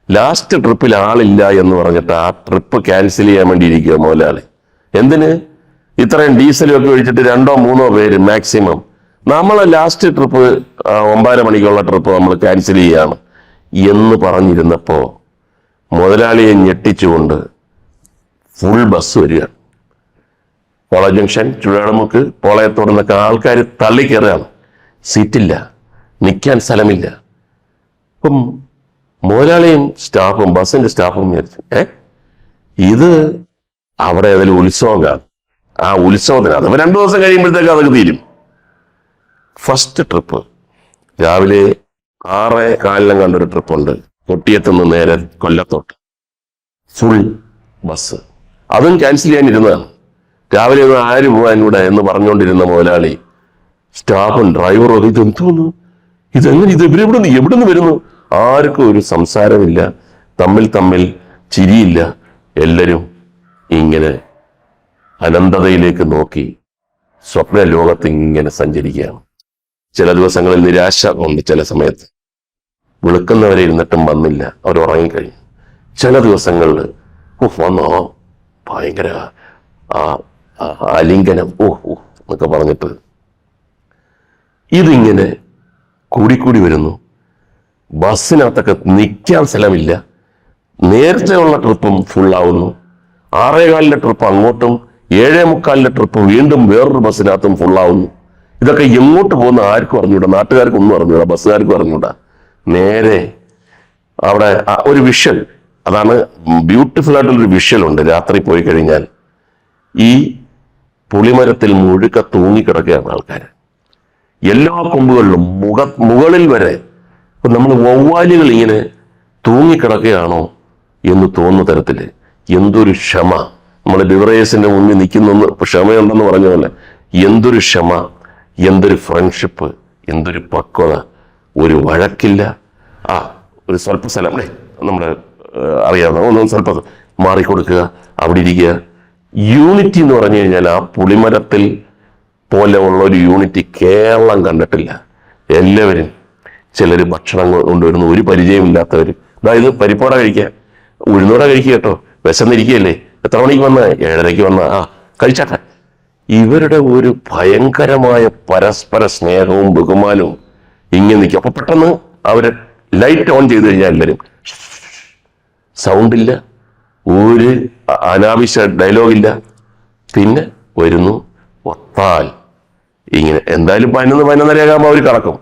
ലാസ്റ്റ് ട്രിപ്പിൽ ആളില്ല എന്ന് പറഞ്ഞിട്ട് ആ ട്രിപ്പ് ക്യാൻസൽ ചെയ്യാൻ വേണ്ടി ഇരിക്കുക മുതലാളി. എന്തിന്? ഇത്രയും ഡീസലും ഒക്കെ ഒഴിച്ചിട്ട് രണ്ടോ മൂന്നോ പേര് മാക്സിമം നമ്മൾ ലാസ്റ്റ് ട്രിപ്പ് ഒമ്പതര മണിക്കുള്ള ട്രിപ്പ് നമ്മൾ ക്യാൻസൽ ചെയ്യാണ് എന്ന് പറഞ്ഞിരുന്നപ്പോൾ മുതലാളിയെ ഞെട്ടിച്ചുകൊണ്ട് ഫുൾ ബസ് വരികയാണ് കോളേജ് ജംഗ്ഷൻ ചുഴമുക്ക് പോളയത്തോട് നിന്നൊക്കെ ആൾക്കാർ തള്ളിക്കയറുകയാണ് സീറ്റില്ല നിൽക്കാൻ സ്ഥലമില്ല. അപ്പം മുതലാളിയും സ്റ്റാഫും ബസ്സിന്റെ സ്റ്റാഫും വിചാരിച്ചു ഏ? ഇത് അവിടെ ഏതെങ്കിലും ഉത്സവം കാണും ആ ഉത്സവത്തിന് അത് രണ്ടു ദിവസം കഴിയുമ്പോഴത്തേക്ക് അതൊക്കെ തീരും. ഫസ്റ്റ് ട്രിപ്പ് രാവിലെ ആറ് കാലിലും കണ്ടൊരു ട്രിപ്പുണ്ട് കൊട്ടിയത്തുനിന്ന് നേരെ കൊല്ലത്തോട്ട്. ഫുൾ ബസ് അതും ക്യാൻസൽ ചെയ്യാനിരുന്നതാണ്. രാവിലെ ഒന്നും ആര് പോകാൻ കൂടെ എന്ന് പറഞ്ഞുകൊണ്ടിരുന്ന മുതലാളി സ്റ്റാഫും ഡ്രൈവറും ഒക്കെ ഇത് എന്തോന്നു ഇതെങ്ങനെ ഇത് ഇവരെവിടെ നിന്ന് എവിടെ നിന്ന് വരുന്നു? ആർക്കും ഒരു സംസാരമില്ല. തമ്മിൽ തമ്മിൽ ചിരിയില്ല. എല്ലാവരും ഇങ്ങനെ അനന്തതയിലേക്ക് നോക്കി സ്വപ്ന ലോകത്ത് ഇങ്ങനെ സഞ്ചരിക്കുകയാണ്. ചില ദിവസങ്ങളിൽ നിരാശ ഉണ്ട് ചില സമയത്ത്. വിളിക്കുന്നവരെ ഇരുന്നിട്ടും വന്നില്ല. അവർ ഉറങ്ങിക്കഴിഞ്ഞു. ചില ദിവസങ്ങളിൽ ഓ വന്നോ? ഭയങ്കര ആ ആലിംഗനം ഓ ഓ എന്നൊക്കെ പറഞ്ഞിട്ട് ഇതിങ്ങനെ കൂടിക്കൂടി വരുന്നു. ബസ്സിനകത്തൊക്കെ നിൽക്കാൻ സ്ഥലമില്ല. നേരത്തെയുള്ള ട്രിപ്പും ഫുള്ളാവുന്നു ആറേകാലിന്റെ ട്രിപ്പ് അങ്ങോട്ടും ഏഴേ മുക്കാലിലെ ട്രിപ്പ് വീണ്ടും വേറൊരു ബസ്സിനകത്തും ഫുള്ളാവുന്നു ഇതൊക്കെ എങ്ങോട്ട് പോകുന്ന ആർക്കും അറിഞ്ഞൂടാ. നാട്ടുകാർക്കും ഒന്നും അറിഞ്ഞൂടാ. ബസ്സുകാർക്കും അറിഞ്ഞൂടാ. നേരെ അവിടെ ഒരു വിഷ്വൽ അതാണ് ബ്യൂട്ടിഫുൾ ആയിട്ടുള്ളൊരു വിഷ്വൽ ഉണ്ട് രാത്രി പോയി കഴിഞ്ഞാൽ. ഈ പുളിമരത്തിൽ മുഴുക്ക തൂങ്ങിക്കിടക്കുകയാണ് ആൾക്കാർ എല്ലാ കൊമ്പുകളിലും മുഖ മുകളിൽ വരെ ഇപ്പം നമ്മൾ വവ്വാലുകൾ ഇങ്ങനെ തൂങ്ങിക്കിടക്കുകയാണോ എന്ന് തോന്നുന്ന തരത്തിൽ എന്തൊരു ക്ഷമ. നമ്മൾ ബിവറേസിന്റെ മുന്നിൽ നിൽക്കുന്ന ക്ഷമയുണ്ടെന്ന് പറഞ്ഞ പോലെ എന്തൊരു ക്ഷമ എന്തൊരു ഫ്രണ്ട്ഷിപ്പ് എന്തൊരു പക്വത. ഒരു വഴക്കില്ല. ആ ഒരു സ്വല്പ സ്ഥലം അല്ലേ? നമ്മുടെ അറിയാതെ ഒന്ന് സ്വല്പം മാറിക്കൊടുക്കുക. അവിടെ ഇരിക്കുക. യൂണിറ്റി എന്ന് പറഞ്ഞു കഴിഞ്ഞാൽ ആ പുളിമരത്തിൽ പോലെ ഉള്ള ഒരു യൂണിറ്റി കേരളം കണ്ടിട്ടില്ല. എല്ലാവരും ചിലർ ഭക്ഷണം കൊണ്ടുവരുന്ന. ഒരു പരിചയമില്ലാത്തവർ അതായത് പരിപ്പോട കഴിക്കുക ഉഴുന്നോട കഴിക്കുക കേട്ടോ. വിശന്നിരിക്കുകയല്ലേ എത്ര മണിക്ക് വന്ന? ഏഴരയ്ക്ക് വന്ന. ആ കഴിച്ചാട്ടെ. ഇവരുടെ ഒരു ഭയങ്കരമായ പരസ്പര സ്നേഹവും ബഹുമാനവും ഇങ്ങനെ നിൽക്കും. അപ്പൊ പെട്ടെന്ന് അവർ ലൈറ്റ് ഓൺ ചെയ്ത് കഴിഞ്ഞാൽ എല്ലാവരും സൗണ്ടില്ല ഒരു അനാവശ്യ ഡയലോഗില്ല പിന്നെ വരുന്നു ഒത്താൽ. ഇങ്ങനെ എന്തായാലും പതിനൊന്ന് പതിനൊന്നരയാകുമ്പോൾ അവർ കടക്കും.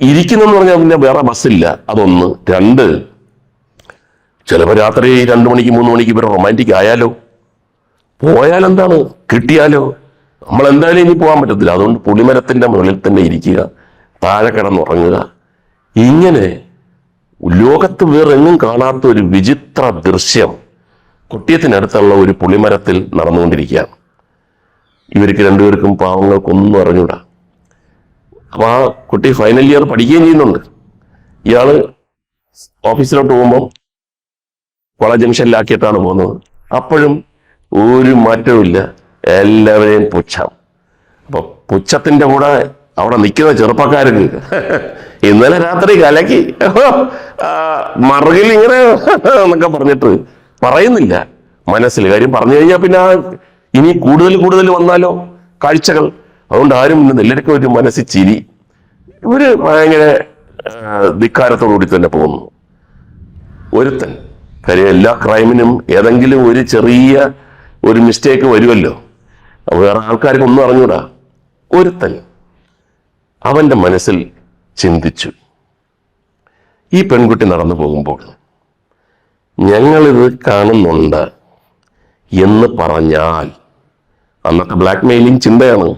ഇരിക്കുന്നെന്ന് പറഞ്ഞാൽ പിന്നെ വേറെ ബസ്സില്ല. അതൊന്ന്. രണ്ട് ചിലപ്പോൾ രാത്രി രണ്ടു മണിക്ക് മൂന്ന് മണിക്ക് ഇവർ റൊമാന്റിക് ആയാലോ? പോയാൽ എന്താണ് കിട്ടിയാലോ? നമ്മൾ എന്തായാലും ഇനി പോകാൻ പറ്റത്തില്ല. അതുകൊണ്ട് പുളിമരത്തിന്റെ മുകളിൽ തന്നെ ഇരിക്കുക താഴെ കിടന്നുറങ്ങുക. ഇങ്ങനെ ലോകത്ത് വേറെങ്ങും കാണാത്ത ഒരു വിചിത്ര ദൃശ്യം കുട്ടിയത്തിനടുത്തുള്ള ഒരു പുളിമരത്തിൽ നടന്നുകൊണ്ടിരിക്കുകയാണ്. ഇവർക്ക് രണ്ടുപേർക്കും പാവങ്ങൾക്കൊന്നും അറിഞ്ഞൂടാ. അപ്പൊ ആ കുട്ടി ഫൈനൽ ഇയർ പഠിക്കുകയും ചെയ്യുന്നുണ്ട്. ഇയാൾ ഓഫീസിലോട്ട് പോകുമ്പോൾ കോളേജ് ജംഗ്ഷനിലാക്കിയിട്ടാണ് പോകുന്നത്. അപ്പോഴും ഒരു മാറ്റവുമില്ല എല്ലാവരെയും പുച്ഛം. അപ്പൊ പുച്ഛത്തിന്റെ കൂടെ അവിടെ നിൽക്കുന്ന ചെറുപ്പക്കാർക്ക് ഇന്നലെ രാത്രി കലക്കി മറുകിൽ ഇങ്ങനെ എന്നൊക്കെ പറഞ്ഞിട്ട് പറയുന്നില്ല. മനസ്സിൽ കാര്യം പറഞ്ഞു കഴിഞ്ഞാൽ പിന്നെ ഇനി കൂടുതൽ കൂടുതൽ വന്നാലോ? കാഴ്ചകൾ. അതുകൊണ്ട് ആരും എല്ലാവർക്കും ഒരു മനസ്സിൽ ചിരി. ഇവർ ഭയങ്കര ധിക്കാരത്തോടുകൂടി തന്നെ പോകുന്നു. ഒരുത്തൻ കാര്യം എല്ലാ ക്രൈമിനും ഏതെങ്കിലും ഒരു ചെറിയ ഒരു മിസ്റ്റേക്ക് വരുമല്ലോ. വേറെ ആൾക്കാർക്ക് ഒന്നും അറിഞ്ഞൂടാ. ഒരുത്തൻ അവന്റെ മനസ്സിൽ ചിന്തിച്ചു. ഈ പെൺകുട്ടി നടന്നു പോകുമ്പോൾ ഞങ്ങളിത് കാണുന്നുണ്ട് എന്ന് പറഞ്ഞാൽ അന്നത്തെ ബ്ലാക്ക് മെയിലിംഗ് ചിന്തയാണ്.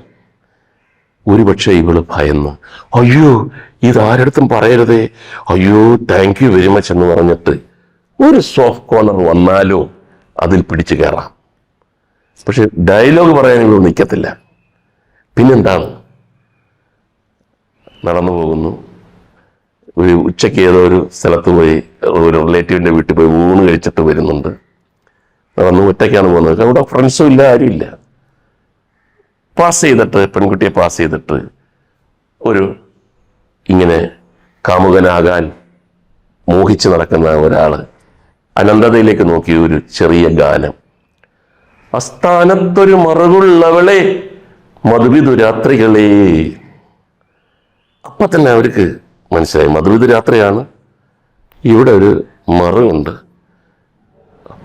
ഒരുപക്ഷെ ഇവൾ ഭയന്നു. അയ്യോ ഇത് ആരടുത്തും പറയരുതേ. അയ്യോ താങ്ക് യു വെരി മച്ച് എന്ന് പറഞ്ഞിട്ട് ഒരു സോഫ്റ്റ് കോർണർ വന്നാലോ അതിൽ പിടിച്ചു കയറാം. പക്ഷെ ഡയലോഗ് പറയാൻ ഇവൾ നിൽക്കത്തില്ല പിന്നെന്താണ്? നടന്നു പോകുന്നു. ഒരു ഉച്ചയ്ക്ക് ഏതോ ഒരു സ്ഥലത്ത് പോയി ഒരു റിലേറ്റീവിന്റെ വീട്ടിൽ പോയി ഊണ് കഴിച്ചിട്ട് വരുന്നുണ്ട്. നടന്നു ഒറ്റയ്ക്കാണ് പോകുന്നത്. അവിടെ ഫ്രണ്ട്സും ഇല്ല ആരും ഇല്ല. പാസ് ചെയ്തിട്ട് പെൺകുട്ടിയെ പാസ് ചെയ്തിട്ട് ഒരു ഇങ്ങനെ കാമുകനാകാൻ മോഹിച്ച് നടക്കുന്ന ഒരാൾ അനന്തതയിലേക്ക് നോക്കിയ ഒരു ചെറിയ ഗാനം. അസ്ഥാനത്തൊരു മറുകുള്ളവളെ മധുവിതുരാത്രികളെ അപ്പം തന്നെ അവർക്ക് മനസ്സിലായി മധുവിതുരാത്രിയാണ് ഇവിടെ ഒരു മറുകുണ്ട്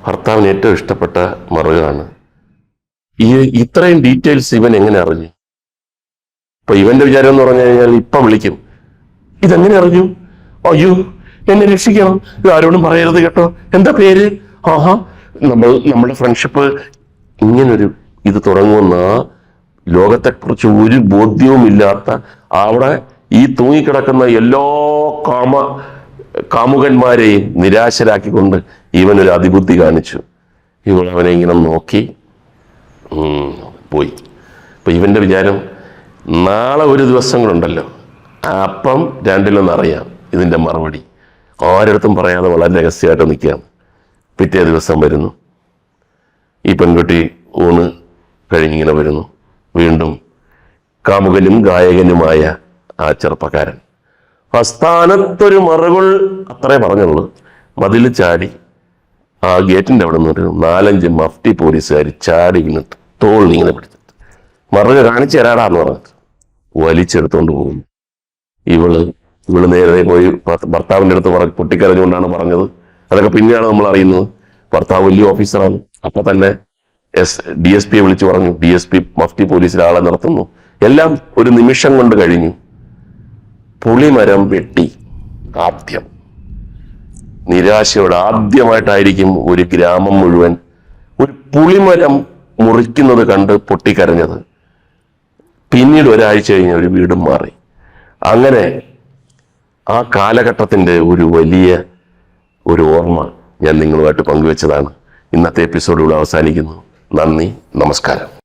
ഭർത്താവിന് ഏറ്റവും ഇഷ്ടപ്പെട്ട മറുകാണ് ഈ ഇത്രയും ഡീറ്റെയിൽസ് ഇവൻ എങ്ങനെ അറിഞ്ഞു? ഇപ്പൊ ഇവന്റെ വിചാരം എന്ന് പറഞ്ഞു കഴിഞ്ഞാൽ ഇപ്പൊ വിളിക്കും. ഇതെങ്ങനെ അറിഞ്ഞു? അയ്യോ എന്നെ രക്ഷിക്കണം. ഇത് ആരോടും പറയരുത് കേട്ടോ. എന്താ പേര്? ആഹാ നമ്മൾ നമ്മുടെ ഫ്രണ്ട്ഷിപ്പ് ഇങ്ങനൊരു ഇത് തുടങ്ങുമെന്ന ലോകത്തെക്കുറിച്ച് ഒരു ബോധ്യവും ഇല്ലാത്ത അവിടെ ഈ തൂങ്ങിക്കിടക്കുന്ന എല്ലാ കാമ കാമുകന്മാരെയും നിരാശരാക്കിക്കൊണ്ട് ഇവനൊരു അതിബുദ്ധി കാണിച്ചു. ഇവൾ അവനെ ഇങ്ങനെ നോക്കി. പോയി. അപ്പൊ ഇവന്റെ വിചാരം നാളെ ഒരു ദിവസങ്ങളുണ്ടല്ലോ അപ്പം രണ്ടിലൊന്നറിയാം ഇതിന്റെ മറുപടി. ആരടുത്തും പറയാതെ വളരെ രഹസ്യമായിട്ട് നിൽക്കുകയാണ് പിറ്റേ ദിവസം വരുന്നു. ഈ പെൺകുട്ടി ഊണ് കഴിഞ്ഞിങ്ങനെ വരുന്നു. വീണ്ടും കാമുകനും ഗായകനുമായ ആ ചെറുപ്പക്കാരൻ. ആസ്ഥാനത്തൊരു മറുകൾ അത്രേ പറഞ്ഞുള്ളൂ. മതിൽ ചാടി ആ ഗേറ്റിന്റെ അവിടെ നിന്ന് നാലഞ്ച് മഫ്റ്റി പോലീസുകാർ ചാടി വീണിട്ട് തോളിൽ ഇങ്ങനെ പിടിച്ചിട്ട് മറുക കാണിച്ചു തരാടാന്ന് പറഞ്ഞിട്ട് വലിച്ചെടുത്തോണ്ട് പോകുന്നു. ഇവൾ ഇവൾ നേരെ പോയി ഭർത്താവിന്റെ അടുത്ത് പറ പൊട്ടിക്കരഞ്ഞുകൊണ്ടാണ് പറഞ്ഞത്. അതൊക്കെ പിന്നെയാണ് നമ്മൾ അറിയുന്നത്. ഭർത്താവ് വലിയ ഓഫീസറാണ്. അപ്പൊ തന്നെ എസ് ഡി എസ് പിയെ വിളിച്ചു പറഞ്ഞു. ഡി എസ് പി മഫ്തി പോലീസിൽ ആളെ നിർത്തുന്നു. എല്ലാം ഒരു നിമിഷം കൊണ്ട് കഴിഞ്ഞു. പുളിമരം വെട്ടി. ആദ്യം. നിരാശയോടെ ആദ്യമായിട്ടായിരിക്കും ഒരു ഗ്രാമം മുഴുവൻ ഒരു പുളിമരം മുറിക്കുന്നത് കണ്ട് പൊട്ടിക്കരഞ്ഞത്. പിന്നീട് ഒരാഴ്ച കഴിഞ്ഞ് ഒരു വീടും മാറി. അങ്ങനെ ആ കാലഘട്ടത്തിന്റെ ഒരു വലിയ ഒരു ഓർമ്മ ഞാൻ നിങ്ങളുമായിട്ട് പങ്കുവെച്ചതാണ്. ഇന്നത്തെ എപ്പിസോഡുകൾ അവസാനിക്കുന്നു. നന്ദി നമസ്കാരം.